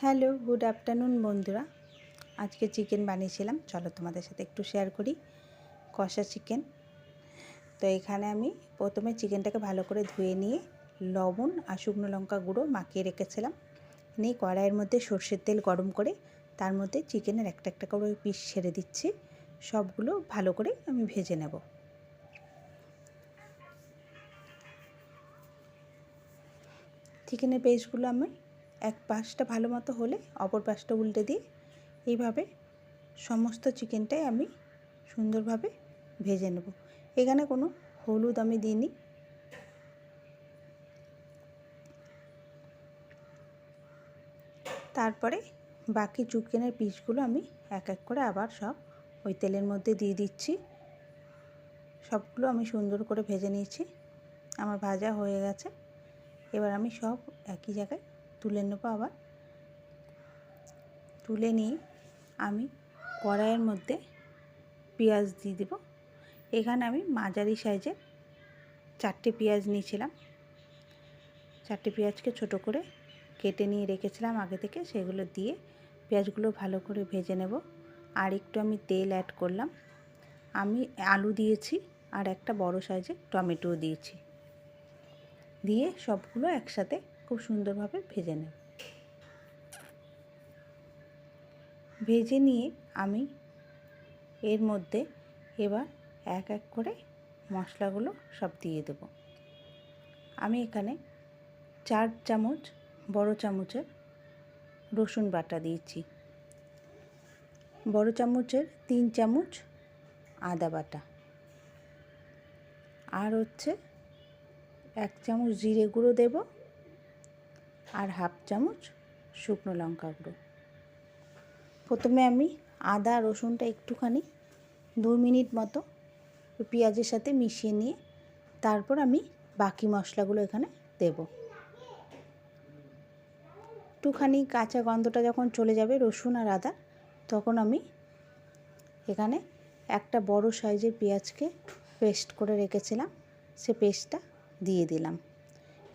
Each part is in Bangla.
হ্যালো, গুড আফটারনুন বন্ধুরা। আজকে চিকেন বানিয়েছিলাম। চলো তোমাদের সাথে একটু শেয়ার করি। কষা চিকেন। তো এখানে আমি প্রথমে চিকেনটাকে ভালো করে ধুয়ে নিয়ে লবণ আর শুকনো লঙ্কা গুঁড়ো মাখিয়ে রেখেছিলাম। নিয়ে কড়াইয়ের মধ্যে সর্ষের তেল গরম করে তার মধ্যে চিকেনের একটা একটা করে পিস ছেড়ে দিচ্ছি। সবগুলো ভালো করে আমি ভেজে নেব। চিকেনের পেস্টগুলো আমি এক পাশটা ভালো মতো হলে অপর পাশটা উল্টে দিয়ে এইভাবে সমস্ত চিকেনটাই আমি সুন্দরভাবে ভেজে নেব। এখানে কোনো হলুদ আমি দিইনি। তারপরে বাকি চিকেনের পিসগুলো আমি এক এক করে আবার সব ওই তেলের মধ্যে দিয়ে দিচ্ছি। সবগুলো আমি সুন্দর করে ভেজে নিয়েছি। আমার ভাজা হয়ে গেছে। এবার আমি সব একই জায়গায় তুলে নেব আবার। তুলে নিয়ে আমি কড়াইয়ের মধ্যে পেঁয়াজ দিয়ে দেবো। এখানে আমি মাঝারি সাইজে চারটে পেঁয়াজ নিয়েছিলাম। চারটে পেঁয়াজকে ছোট করে কেটে নিয়ে রেখেছিলাম আগে থেকে। সেগুলো দিয়ে পেঁয়াজগুলো ভালো করে ভেজে নেব। আর একটু আমি তেল অ্যাড করলাম। আমি আলু দিয়েছি আর একটা বড় সাইজে টমেটো দিয়েছি। দিয়ে সবগুলো একসাথে খুব সুন্দরভাবে ভেজে নেব। ভেজে নিয়ে আমি এর মধ্যে এবার এক এক করে মশলাগুলো সব দিয়ে দেব। আমি এখানে চার চামচ বড় চামচের রসুন বাটা দিয়েছি। বড় চামচের তিন চামচ আদা বাটা। আর হচ্ছে এক চামচ জিরে গুঁড়ো দেব। আর হাফ চামচ শুকনো লঙ্কা গুঁড়ো। প্রথমে আমি আদা, রসুনটা একটুখানি দু মিনিট মতো পেঁয়াজের সাথে মিশিয়ে নিয়ে তারপর আমি বাকি মশলাগুলো এখানে দেব। একটুখানি কাঁচা গন্ধটা যখন চলে যাবে রসুন আর আদা, তখন আমি এখানে একটা বড় সাইজের পেঁয়াজকে পেস্ট করে রেখেছিলাম। সে পেস্টটা দিয়ে দিলাম।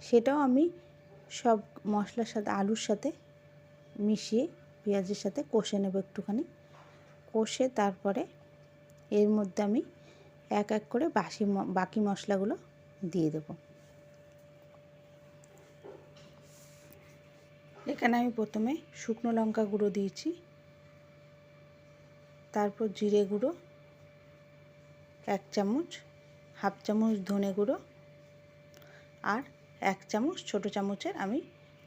সেটাও আমি সব মশলার সাথে, আলুর সাথে মিশিয়ে পেঁয়াজের সাথে কষে নেব একটুখানি। কষে তারপরে এর মধ্যে আমি এক এক করে বাসি বাকি মশলাগুলো দিয়ে দেব। এখানে আমি প্রথমে শুকনো লঙ্কা গুঁড়ো দিয়েছি। তারপর জিরে গুঁড়ো, এক চামচ, হাফ চামচ ধনে গুঁড়ো আর এক চামচ, ছোটো চামচের আমি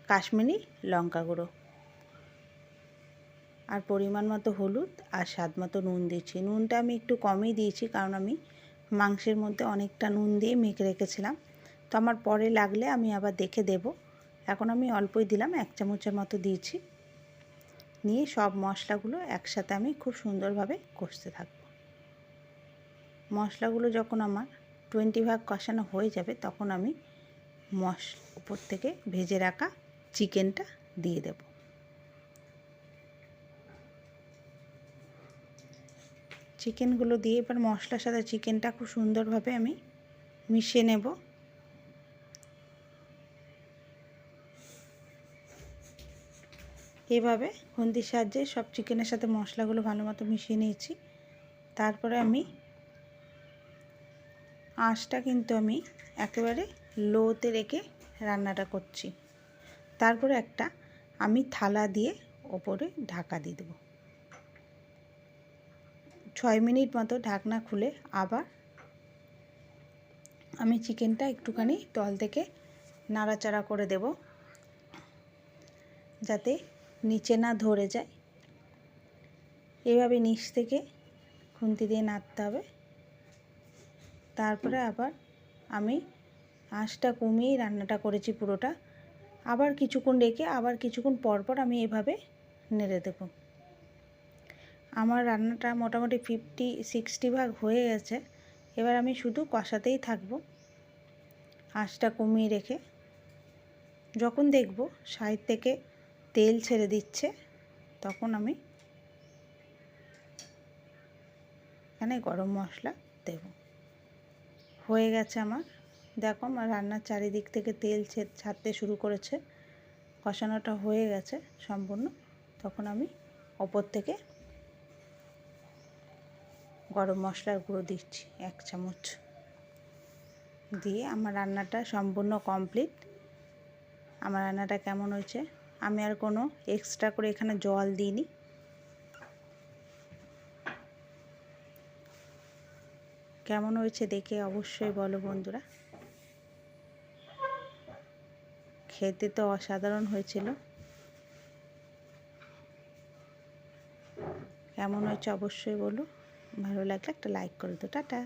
কাশ্মীরি লঙ্কা গুঁড়ো। আর পরিমাণ মতো হলুদ আর স্বাদ মতো নুন দিয়েছি নুনটা আমি একটু কমই দিয়েছি কারণ আমি মাংসের মধ্যে অনেকটা নুন দিয়ে মেখে রেখেছিলাম। তো আমার পরে লাগলে আমি আবার দেখে দেব। এখন আমি অল্পই দিলাম, এক চামচের মতো দিয়েছি। নিয়ে সব মশলাগুলো একসাথে আমি খুব সুন্দরভাবে কষতে থাকব। মশলাগুলো যখন আমার টোয়েন্টি ভাগ কষানো হয়ে যাবে, তখন আমি মশ উপর থেকে ভেজে রাখা চিকেনটা দিয়ে দেব। চিকেনগুলো দিয়ে এবার মশলার সাথে চিকেনটা খুব সুন্দরভাবে আমি মিশিয়ে নেব। এভাবে হন্দির সাহায্যে সব চিকেনের সাথে মশলাগুলো ভালো মতো মিশিয়ে নিয়েছি। তারপরে আমি আঁশটা কিন্তু আমি একেবারে লোতে রেখে রান্নাটা করছি। তারপরে একটা আমি থালা দিয়ে ওপরে ঢাকা দিয়ে দেবো। ছয় মিনিট মতো ঢাকনা খুলে আবার আমি চিকেনটা একটুখানি তল থেকে নাড়াচাড়া করে দেব যাতে নিচে না ধরে যায়। এভাবে নিচ থেকে খুন্তি দিয়ে নাড়তে হবে। তারপরে আবার আমি আঁচটা কমিয়েই রান্নাটা করেছি পুরোটা। আবার কিছুক্ষণ রেখে আবার কিছুক্ষণ পর পর আমি এভাবে নেড়ে দেব। আমার রান্নাটা মোটামুটি ফিফটি সিক্সটি ভাগ হয়ে গেছে। এবার আমি শুধু কষাতেই থাকব। আঁচটা কমিয়ে রেখে যখন দেখব সাইড থেকে তেল ছেড়ে দিচ্ছে, তখন আমি এখানে গরম মশলা দেব। হয়ে গেছে আমার দেখো আমার রান্নার চারিদিক থেকে তেল ছাড়তে শুরু করেছে। কষানোটা হয়ে গেছে সম্পূর্ণ। তখন আমি ওপর থেকে গরম মশলার গুঁড়ো দিচ্ছি এক চামচ। দিয়ে আমার রান্নাটা সম্পূর্ণ কমপ্লিট। আমার রান্নাটা কেমন হয়েছে? আমি আর কোনো এক্সট্রা করে এখানে জল দিইনি। কেমন হয়েছে দেখে অবশ্যই বলো বন্ধুরা। খেতে তো অসাধারণ হয়েছিল। কেমন হয়েছে অবশ্যই বলো ভালো লাগলে একটা লাইক করে দো টাটা।